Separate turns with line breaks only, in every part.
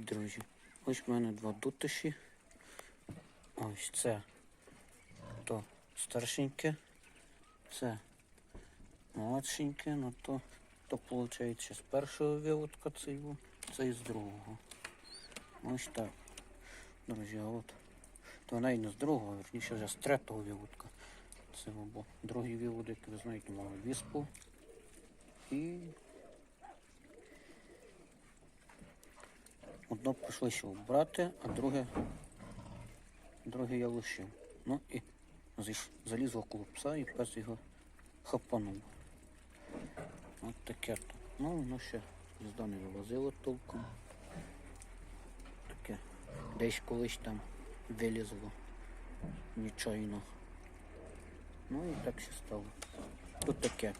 Привіт, друзі! Ось в мене два дутиші. Ось це то старшеньке, це молодшеньке, ну то, то виходить з першого виводка цього, це із другого. Ось так. Друзі, а от. То навіть не з другого, верніше вже з третього виводка. Це бо другий виводок, ви знаєте, мав віспу. І Одно прийшлося вбрати, а друге, друге я лишив. Ну і заліз около пса і пес його хапанув. От таке то. Ну, воно ще їзда не вивозило толком. Таке. Десь колись там вилізло. Нічайно. Ну і так ще стало. Тут таке.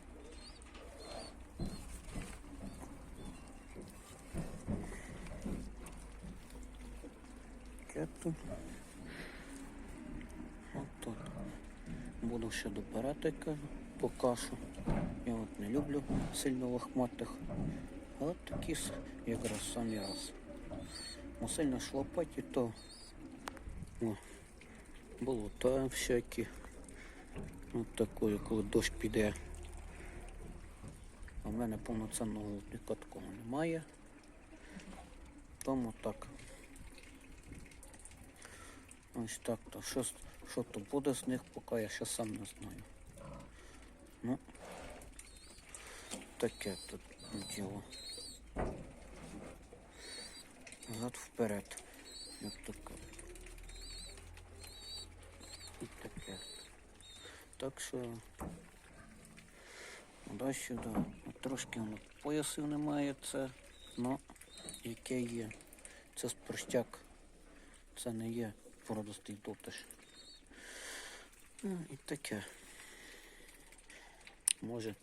Таке От тут. Буду ще добирати кажу, по кашу. Я от не люблю сильно лохматих. От такі якраз самі раз. Ну сильно шлопаті, то о, болота всякі. От такої, коли дощ піде. А в мене повноцінного такого немає. Тому так. Ось так то. Що, що то буде з них, поки я ще сам не знаю. Ну, таке тут діло. Назад вперед. Як кажуть. І таке. Так що туди сюди. Трошки воно поясів немає це, ну яке є. Це спростяк. Це не є породистий дотиш. Ну, і таке. Може,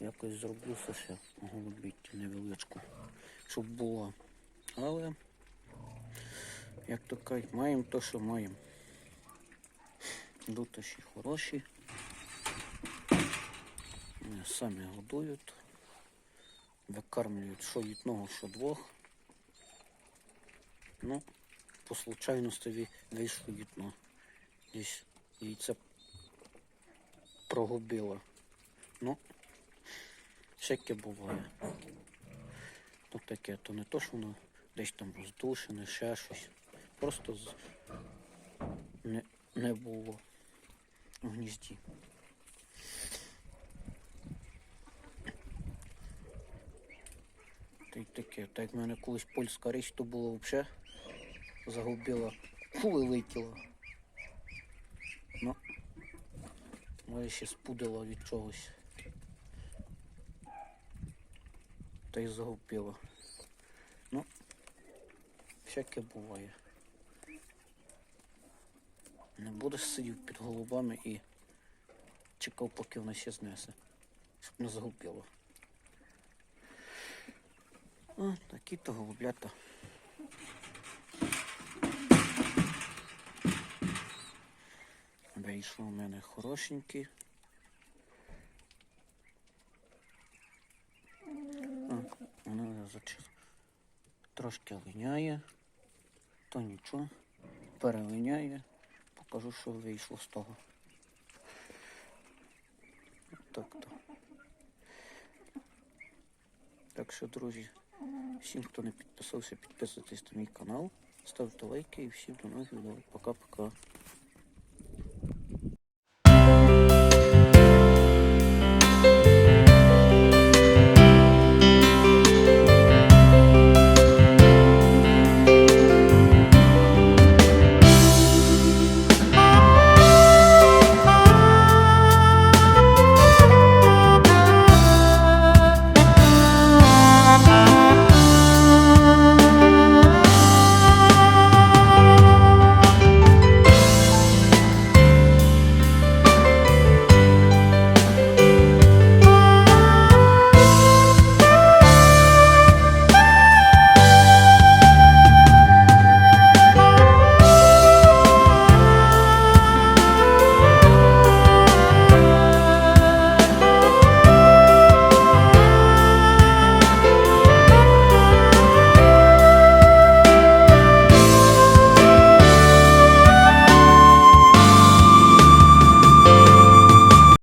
якось зроблю ще голубіть невеличку, щоб було. Але, як то кажуть, маємо то, що маємо. Дотиші хороші. Вони Самі годують. Викармлюють що одного, що двох. Ну, по случайності вийшло одно. Десь яйце прогубило. Ну, всяке буває. То таке, то не то, що воно десь там роздушене, ще щось. Просто з... не, не було в гнізді. Та й таке. Так як в мене колись польська річ, то було взагалі загубила, фу, вилетіла. Ну, моє ще спудило від чогось. Та й загубила. Ну, всяке буває. Не будеш сидів під голубами і чекав, поки вона ще знесе, щоб не загубило. О, такі-то голублята. Вийшло у мене хорошенькі. О, воно трошки линяє, то нічого, перелиняє. Покажу, що вийшло з того. Так то. Так що, друзі, всім, хто не підписався, підписуйтесь на мій канал, ставте лайки і всім до нових відео. Пока-пока.